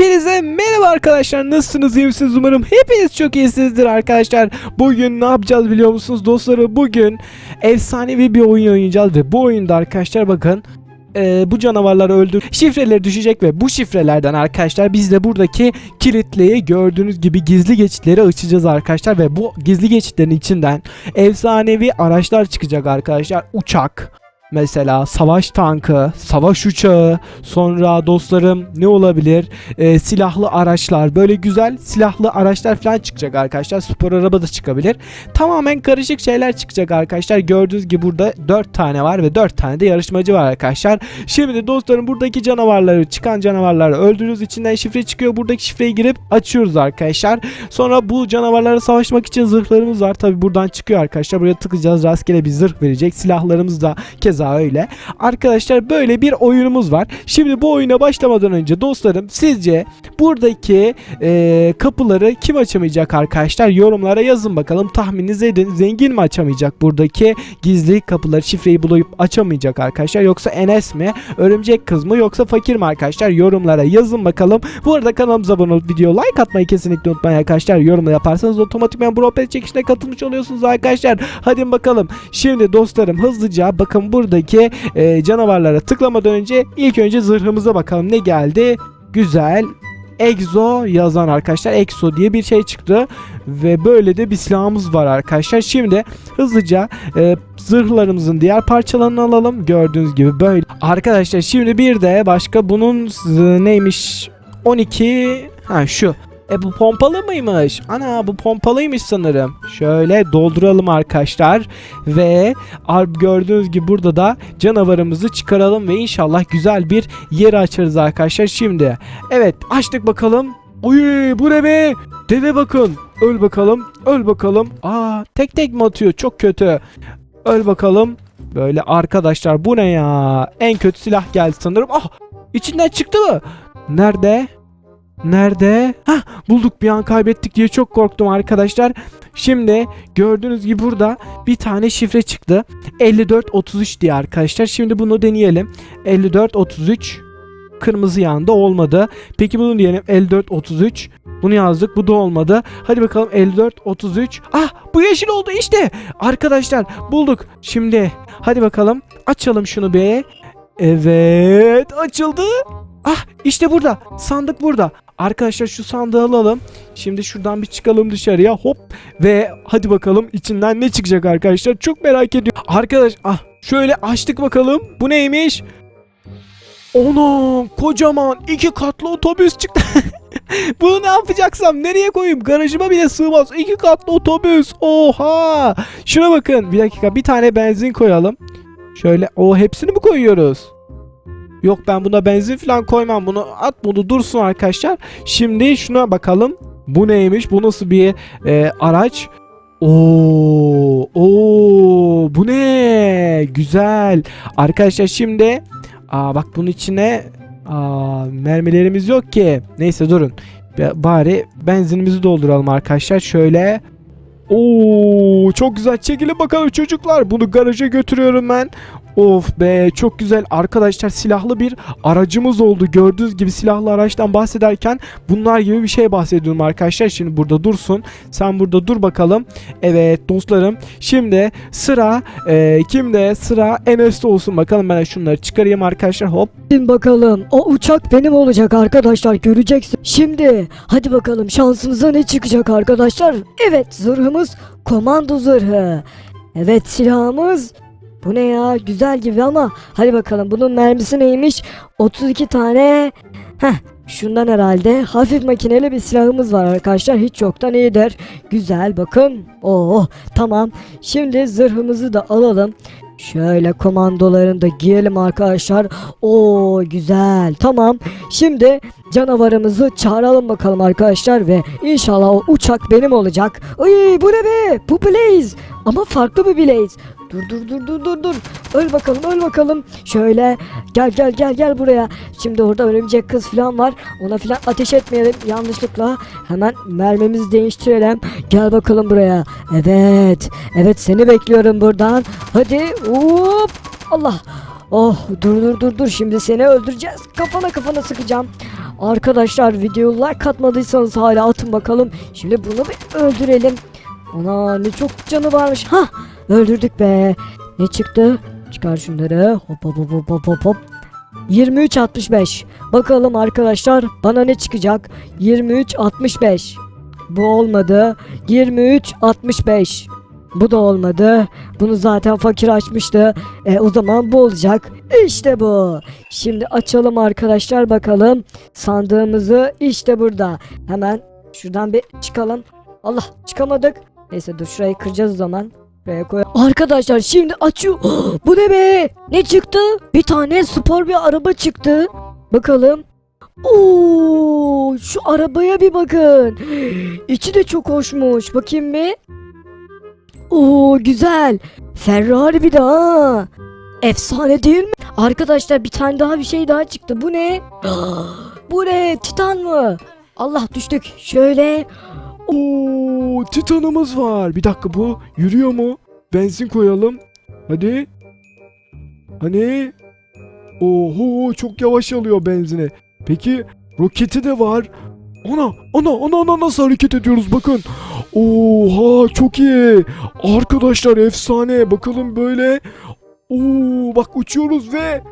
Hepinize merhaba arkadaşlar. Nasılsınız? İyi misiniz? Umarım hepiniz çok iyisinizdir arkadaşlar. Bugün ne yapacağız biliyor musunuz dostlarım? Bugün efsanevi bir oyun oynayacağız ve bu oyunda arkadaşlar bakın e, bu canavarları öldür şifreleri düşecek ve bu şifrelerden arkadaşlar biz de buradaki kilitliyi gördüğünüz gibi gizli geçitleri açacağız arkadaşlar ve bu gizli geçitlerin içinden efsanevi araçlar çıkacak arkadaşlar. Uçak Mesela savaş tankı, savaş uçağı, sonra dostlarım ne olabilir? Ee, silahlı araçlar, böyle güzel silahlı araçlar falan çıkacak arkadaşlar. Spor araba da çıkabilir. Tamamen karışık şeyler çıkacak arkadaşlar. Gördüğünüz gibi burada 4 tane var ve 4 tane de yarışmacı var arkadaşlar. Şimdi dostlarım buradaki canavarları, çıkan canavarları öldürürüz. İçinden şifre çıkıyor. Buradaki şifreyi girip açıyoruz arkadaşlar. Sonra bu canavarlara savaşmak için zırhlarımız var. Tabi buradan çıkıyor arkadaşlar. Buraya tıklayacağız. Rastgele bir zırh verecek. Silahlarımız da keza öyle. Arkadaşlar böyle bir oyunumuz var. Şimdi bu oyuna başlamadan önce dostlarım sizce buradaki e, kapıları kim açamayacak arkadaşlar? Yorumlara yazın bakalım. Tahmininiz edin. Zengin mi açamayacak buradaki gizli kapıları şifreyi bulup açamayacak arkadaşlar? Yoksa Enes mi? Örümcek kız mı? Yoksa fakir mi arkadaşlar? Yorumlara yazın bakalım. Bu arada kanalımıza abone olup video like atmayı kesinlikle unutmayın arkadaşlar. Yorumla yaparsanız otomatikman bu Rolepet çekişine katılmış oluyorsunuz arkadaşlar. Hadi bakalım. Şimdi dostlarım hızlıca bakın buradaki e, canavarlara tıklamadan önce ilk önce zırhımıza bakalım ne geldi. Güzel. Exo yazan arkadaşlar Exo diye bir şey çıktı ve böyle de bir silahımız var arkadaşlar. Şimdi hızlıca e, zırhlarımızın diğer parçalarını alalım. Gördüğünüz gibi böyle. Arkadaşlar şimdi bir de başka bunun z- neymiş 12 ha şu e bu pompalı mıymış? Ana bu pompalıymış sanırım. Şöyle dolduralım arkadaşlar. Ve gördüğünüz gibi burada da canavarımızı çıkaralım ve inşallah güzel bir yer açarız arkadaşlar. Şimdi evet açtık bakalım. Uy bu ne be? Deve bakın. Öl bakalım. Öl bakalım. Aa tek tek mi atıyor? Çok kötü. Öl bakalım. Böyle arkadaşlar bu ne ya? En kötü silah geldi sanırım. Ah içinden çıktı mı? Nerede? Nerede? Hah bulduk bir an kaybettik diye çok korktum arkadaşlar. Şimdi gördüğünüz gibi burada bir tane şifre çıktı. 5433 diye arkadaşlar. Şimdi bunu deneyelim. 5433 kırmızı yandı olmadı. Peki bunu diyelim 5433. Bunu yazdık bu da olmadı. Hadi bakalım 5433. Ah bu yeşil oldu işte. Arkadaşlar bulduk. Şimdi hadi bakalım açalım şunu be. Evet açıldı. Ah işte burada. Sandık burada. Arkadaşlar şu sandığı alalım. Şimdi şuradan bir çıkalım dışarıya. Hop. Ve hadi bakalım içinden ne çıkacak arkadaşlar. Çok merak ediyorum. Arkadaş ah şöyle açtık bakalım. Bu neymiş? Ona kocaman iki katlı otobüs çıktı. Bunu ne yapacaksam nereye koyayım? Garajıma bile sığmaz. İki katlı otobüs. Oha. Şuna bakın. Bir dakika bir tane benzin koyalım. Şöyle o hepsini mi koyuyoruz? Yok ben buna benzin falan koymam. Bunu at bunu dursun arkadaşlar. Şimdi şuna bakalım. Bu neymiş? Bu nasıl bir e, araç? Oo, oo, bu ne? Güzel. Arkadaşlar şimdi aa bak bunun içine aa mermilerimiz yok ki. Neyse durun. Bari benzinimizi dolduralım arkadaşlar. Şöyle Oo çok güzel çekilin bakalım çocuklar. Bunu garaja götürüyorum ben. Of be çok güzel arkadaşlar silahlı bir aracımız oldu. Gördüğünüz gibi silahlı araçtan bahsederken bunlar gibi bir şey bahsediyorum arkadaşlar. Şimdi burada dursun. Sen burada dur bakalım. Evet dostlarım. Şimdi sıra e, kimde? Sıra Enes'te olsun bakalım. Ben şunları çıkarayım arkadaşlar. Hop. Bin bakalım. O uçak benim olacak arkadaşlar göreceksin. Şimdi hadi bakalım şansımıza ne çıkacak arkadaşlar? Evet zırhımız komando zırhı. Evet silahımız bu ne ya güzel gibi ama hadi bakalım bunun mermisi neymiş? 32 tane. Heh şundan herhalde hafif makineli bir silahımız var arkadaşlar hiç yoktan iyidir. Güzel bakın. Oo tamam. Şimdi zırhımızı da alalım. Şöyle komandolarını da giyelim arkadaşlar. Oo güzel. Tamam. Şimdi canavarımızı çağıralım bakalım arkadaşlar ve inşallah o uçak benim olacak. Ay bu ne be? Bu Blaze. Ama farklı bir Blaze. Dur dur dur dur dur dur. Öl bakalım öl bakalım. Şöyle gel gel gel gel buraya. Şimdi orada örümcek kız falan var. Ona falan ateş etmeyelim yanlışlıkla. Hemen mermimizi değiştirelim. Gel bakalım buraya. Evet. Evet seni bekliyorum buradan. Hadi. Hop. Allah. Oh dur dur dur dur şimdi seni öldüreceğiz. Kafana kafana sıkacağım. Arkadaşlar videoya like atmadıysanız hala atın bakalım. Şimdi bunu bir öldürelim. Ana ne çok canı varmış. Ha öldürdük be. Ne çıktı? Çıkar şunları. Hop hop hop hop hop hop hop. 23.65. Bakalım arkadaşlar bana ne çıkacak? 23.65. Bu olmadı. 23.65. Bu da olmadı. Bunu zaten fakir açmıştı. E, o zaman bu olacak. İşte bu. Şimdi açalım arkadaşlar bakalım. Sandığımızı işte burada. Hemen şuradan bir çıkalım. Allah çıkamadık. Neyse dur şurayı kıracağız o zaman. Şuraya koy. Arkadaşlar şimdi açıyor. bu ne be? Ne çıktı? Bir tane spor bir araba çıktı. Bakalım. Oo, şu arabaya bir bakın. İçi de çok hoşmuş. Bakayım bir. Oo güzel. Ferrari bir daha. Efsane değil mi? Arkadaşlar bir tane daha bir şey daha çıktı. Bu ne? Bu ne? Titan mı? Allah düştük. Şöyle. Oo, Titan'ımız var. Bir dakika bu yürüyor mu? Benzin koyalım. Hadi. Hani? Oho çok yavaş alıyor benzini. Peki roketi de var. Ana ana ana ana nasıl hareket ediyoruz bakın. Oha çok iyi. Arkadaşlar efsane. Bakalım böyle. Oo bak uçuyoruz ve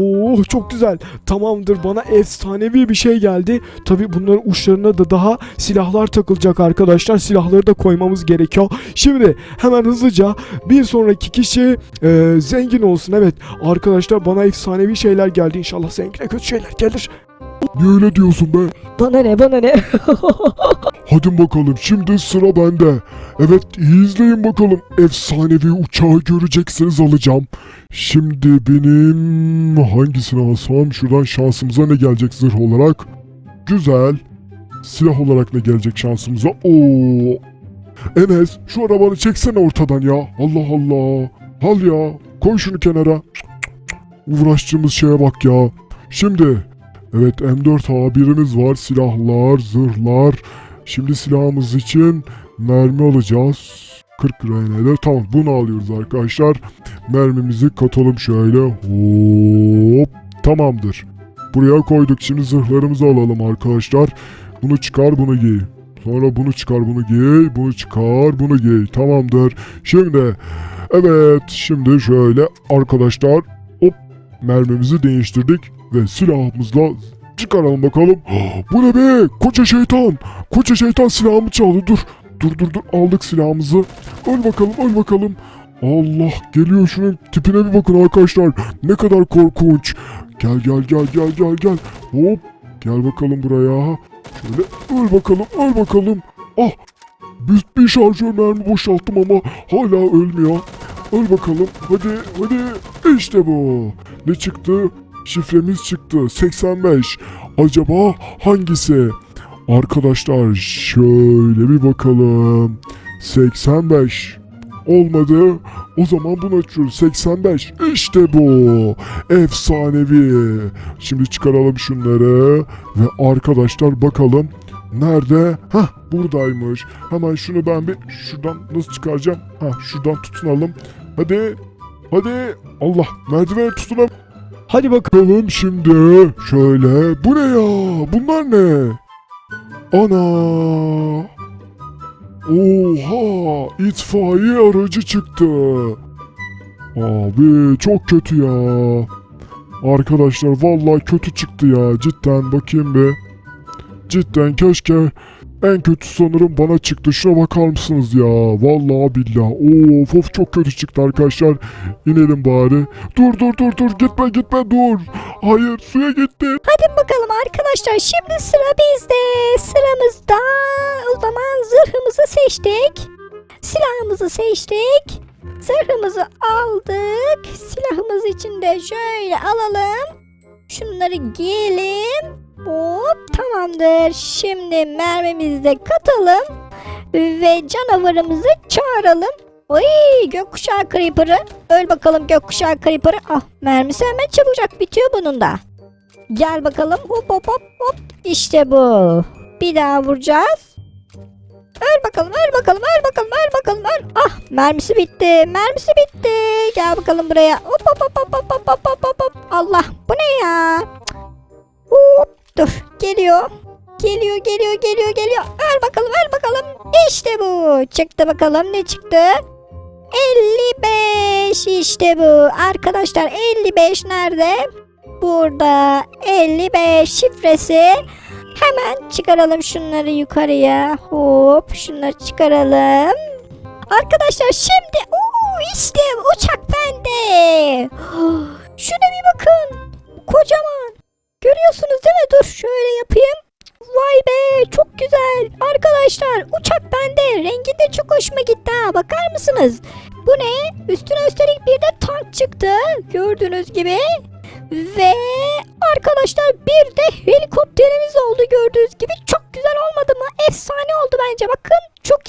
Oo çok güzel. Tamamdır bana efsanevi bir şey geldi. Tabi bunların uçlarına da daha silahlar takılacak arkadaşlar. Silahları da koymamız gerekiyor. Şimdi hemen hızlıca bir sonraki kişi e, zengin olsun. Evet arkadaşlar bana efsanevi şeyler geldi. İnşallah zengine kötü şeyler gelir. Niye öyle diyorsun be? Bana ne bana ne? Hadi bakalım şimdi sıra bende. Evet iyi izleyin bakalım. Efsanevi uçağı göreceksiniz alacağım. Şimdi benim hangisini alsam şuradan şansımıza ne gelecek zırh olarak? Güzel. Silah olarak ne gelecek şansımıza? Oo. Enes şu arabanı çeksene ortadan ya. Allah Allah. Al ya. Koy şunu kenara. Cık. Uğraştığımız şeye bak ya. Şimdi Evet M4A1'imiz var. Silahlar, zırhlar. Şimdi silahımız için mermi alacağız. 40 RN'ler. Tamam bunu alıyoruz arkadaşlar. Mermimizi katalım şöyle. Hop. Tamamdır. Buraya koyduk. Şimdi zırhlarımızı alalım arkadaşlar. Bunu çıkar bunu giy. Sonra bunu çıkar bunu giy. Bunu çıkar bunu giy. Tamamdır. Şimdi evet şimdi şöyle arkadaşlar hop mermimizi değiştirdik ve silahımızla çıkaralım bakalım. Bu ne be? Koca şeytan. Koca şeytan silahımı çaldı. Dur. Dur dur dur. Aldık silahımızı. Öl bakalım öl bakalım. Allah geliyor şunun tipine bir bakın arkadaşlar. Ne kadar korkunç. Gel gel gel gel gel gel. Hop. Gel bakalım buraya. Şöyle öl bakalım öl bakalım. Ah. Bir, bir şarjör mermi boşalttım ama hala ölmüyor. Öl bakalım. Hadi hadi. İşte bu. Ne çıktı? Şifremiz çıktı. 85. Acaba hangisi? Arkadaşlar şöyle bir bakalım. 85. Olmadı. O zaman bunu açıyoruz. 85. İşte bu. Efsanevi. Şimdi çıkaralım şunları. Ve arkadaşlar bakalım. Nerede? Hah buradaymış. Hemen şunu ben bir şuradan nasıl çıkaracağım? Hah şuradan tutunalım. Hadi. Hadi. Allah merdivene tutunam. Hadi bakalım. Şimdi şöyle. Bu ne ya? Bunlar ne? Ana. Oha! itfaiye aracı çıktı. Abi çok kötü ya. Arkadaşlar vallahi kötü çıktı ya. Cidden bakayım bir. Cidden keşke en kötü sanırım bana çıktı. Şuna bakar mısınız ya? Vallahi billahi. Of of çok kötü çıktı arkadaşlar. İnelim bari. Dur dur dur dur gitme gitme dur. Hayır suya gitti. Hadi bakalım arkadaşlar şimdi sıra bizde. Sıramızda o zaman zırhımızı seçtik. Silahımızı seçtik. Zırhımızı aldık. Silahımız için de şöyle alalım. Şunları giyelim. Hop tamamdır. Şimdi mermimizi de katalım. Ve canavarımızı çağıralım. Oy gökkuşağı creeper'ı. Öl bakalım gökkuşağı creeper'ı. Ah mermisi hemen çabucak bitiyor bunun da. Gel bakalım hop hop hop hop. İşte bu. Bir daha vuracağız. Öl bakalım öl bakalım öl bakalım öl bakalım öl. Ah mermisi bitti mermisi bitti. Gel bakalım buraya. Hop hop hop hop hop hop hop hop. Allah bu ne ya? Dur geliyor. Geliyor geliyor geliyor geliyor. Öl bakalım öl bakalım. İşte bu. Çıktı bakalım ne çıktı? 55 işte bu. Arkadaşlar 55 nerede? Burada 55 şifresi. Hemen çıkaralım şunları yukarıya. Hop şunları çıkaralım. Arkadaşlar şimdi Oo, işte uçak bende. Şuna bir bakın. Kocaman. Görüyorsunuz değil mi? Dur şöyle yapayım. Vay be çok güzel. Arkadaşlar uçak bende. Rengi de çok hoşuma gitti ha. Bakar mısınız? Bu ne? Üstüne üstelik bir de tank çıktı. Gördüğünüz gibi. Ve arkadaşlar bir de helikopterimiz oldu gördüğünüz gibi. Çok güzel olmadı mı? Efsane oldu bence. Bakın çok